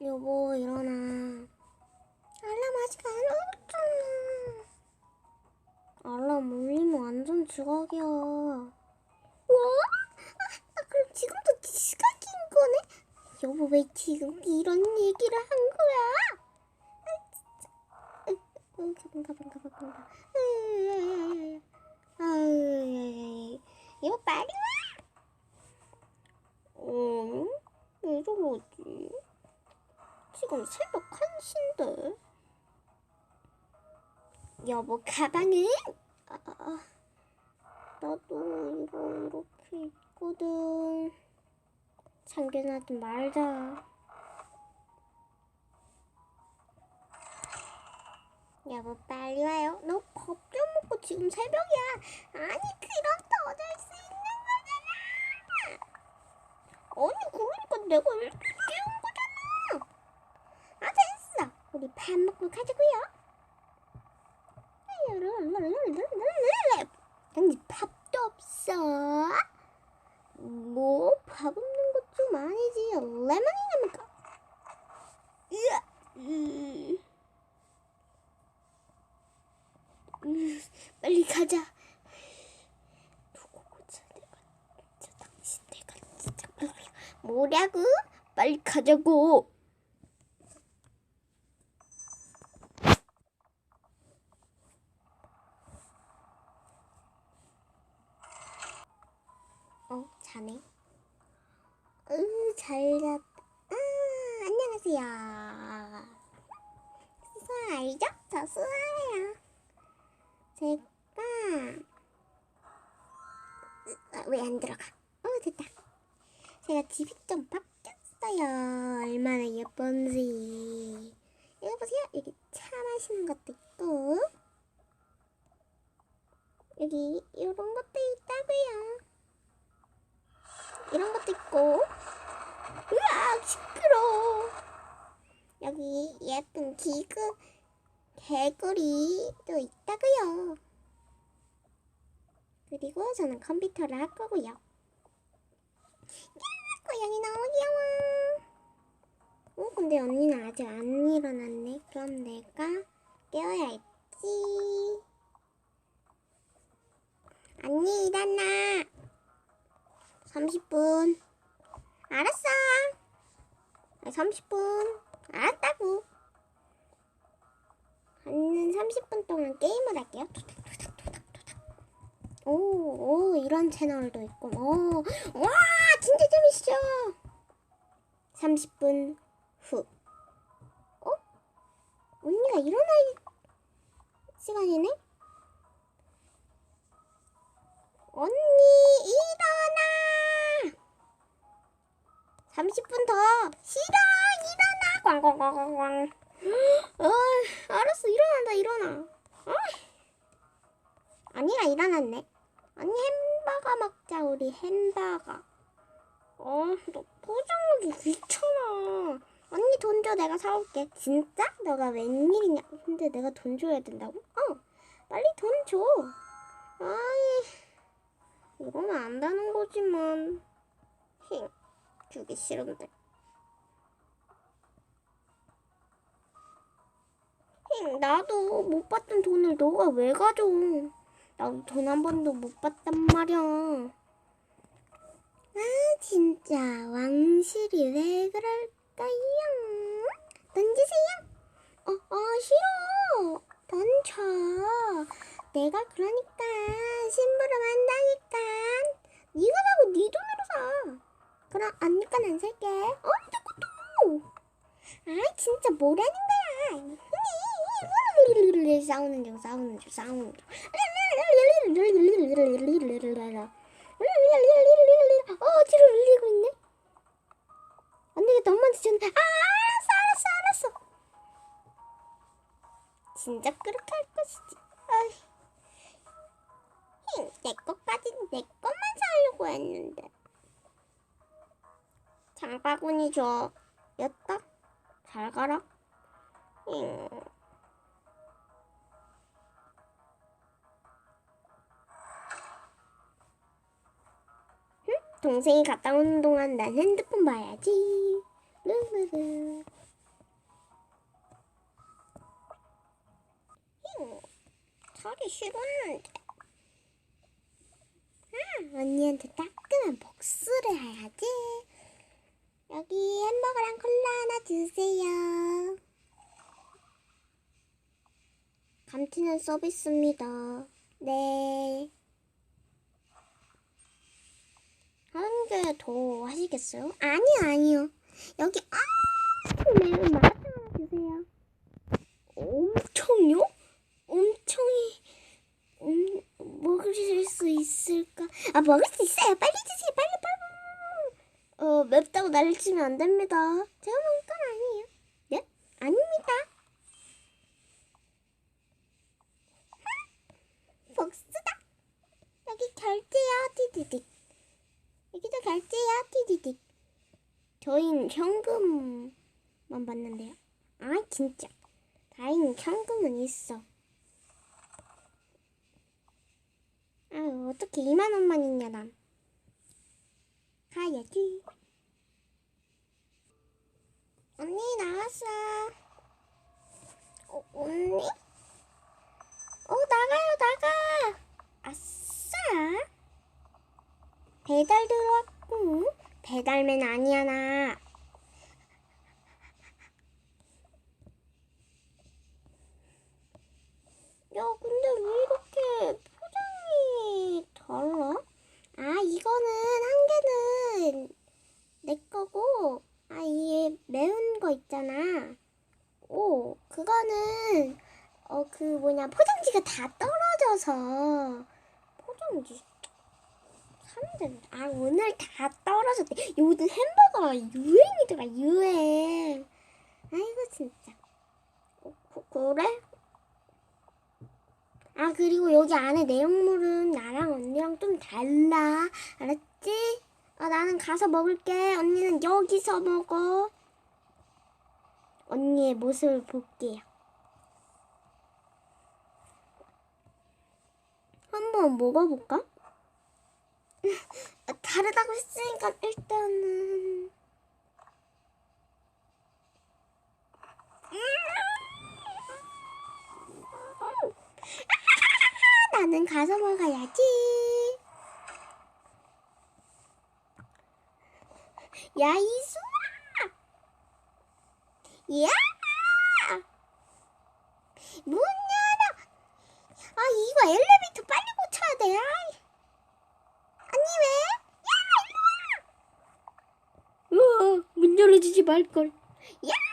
여보 일어나. 알람 아직 안 울었잖아. 알람 울리면 완전 지각이야. 뭐? 아, 아, 그럼 지금도 지각인 거네? 여보 왜 지금 이런 얘기를 한 거야? 아 진짜. 어, 가방 가 방 가 방 가방. 아유, 여보 빨리 와. 어? 왜 저러지? 지금 새벽 1시인데. 여보 가방은? 아, 아, 나도 이거 이렇게 있거든. 참견하지 말자. 여보 빨리 와요. 너 밥 좀 먹고 지금 새벽이야. 아니 그럼 더 잘 수 있는 거잖아. 아니 그러니까 내가 이렇게 깨운 거잖아. 아 됐어. 우리 밥 먹고 가자고요. 근데 밥도 없어. 뭐 밥 없는 것 좀 아니지. 레몬이나 먹어. 빨리 가자. 당신 뭐라고? 빨리 가자고. 어, 자네. 으, 잘 잤. 아, 안녕하세요. 수아 알죠? 저 수아예요. 제가 아, 왜안 들어가? 어, 됐다. 제가 집이 좀 바뀌었어요. 얼마나 예쁜지. 이거 보세요. 여기 차 마시는 것도 있고 여기 이런 것도 있다고요. 이런 것도 있고. 으악 시끄러 여기 예쁜 기구 개구리도 있다고요. 그리고 저는 컴퓨터를 할 거고요. 야, 고양이 너무 귀여워. 어 근데 언니는 아직 안 일어났네. 그럼 내가 깨워야지. 언니 일어나 30분. 알았어. 30분. 알았다고. 한 30분 동안 게임을 할게요. 오, 오, 이런 채널도 있고. 오, 와, 진짜 재밌어. 30분 후. 어? 언니가 일어날 시간이네? 언니 일어나 30분 더. 싫어 일어나. 꽝꽝꽝꽝꽝. 어 알았어 일어난다 일어나. 어? 언니가 일어났네. 언니 햄버거 먹자 우리 햄버거. 어 너 포장하기 귀찮아. 언니 돈 줘 내가 사올게. 진짜? 너가 웬일이냐? 근데 내가 돈 줘야 된다고? 어 빨리 돈 줘. 아이 이러면 안 되는 거지만 힝 주기 싫은데. 힝 나도 못 받던 돈을 너가 왜 가져? 나도 돈 한 번도 못 받단 말이야. 아 진짜 왕실이 왜 그럴까요? 던지세요. 어, 어 싫어. 던져. 내가 그러니까 심부름 한다니까. 네가. 그럼 언니건 안 살게. 어, 자꾸 또. 아, 진짜 뭐라는 거야. 싸우는 중, 싸우는 중, 싸우는 중. 어. 아. 진짜 그렇게 할 것이지. 내 것까지 내 것만 사려고 했는데 장바구니 줘. 였다? 잘 가라. 잉. 응? 동생이 갔다 오는 동안 난 핸드폰 봐야지. 루루루. 힝. 살이 식었는데. 아, 언니한테 따끔한 복수를 해야지. 여기 햄버거랑 콜라 하나 주세요. 감튀는 서비스입니다. 네. 한개더 하시겠어요? 아니요, 아니요. 여기 아주 매운 마라탕 하나 주세요. 엄청요? 엄청이 음, 먹을 수 있을까? 아 먹을 수 있어요. 빨리 주세요. 맵다고 난리 치면 안 됩니다. 제가 먹을 건 아니에요. 네? 아닙니다. 복수다. 여기 결제요. 티디딕. 여기도 결제요. 티디딕. 저희는 현금만 받는데요. 아 진짜. 다행히 현금은 있어. 아유, 어떻게 2만 원만 있냐, 난. 가야지. 언니? 어, 나가요, 나가. 아싸. 배달 들어왔고. 배달맨 아니야, 나. 야, 근데 왜 이렇게 포장이 달라? 아, 이거는 한 개는 내 거고, 아, 이게 매운 거 있잖아. 오, 그거는, 어, 포장지가 다 떨어져서, 포장지, 사람들, 아, 오늘 다 떨어졌대. 요즘 햄버거가 유행이더라, 유행. 아이고, 진짜. 어, 그, 그래? 아 그리고 여기 안에 내용물은 나랑 언니랑 좀 달라 알았지? 아 나는 가서 먹을게 언니는 여기서 먹어 언니의 모습을 볼게요 한번 먹어볼까? 아, 다르다고 했으니까 일단은 나는 가서 먹어야지. 야, 이수아! 야! 문 열어! 아, 이거 엘리베이터 빨리 고쳐야 돼. 아이. 언니 왜? 야,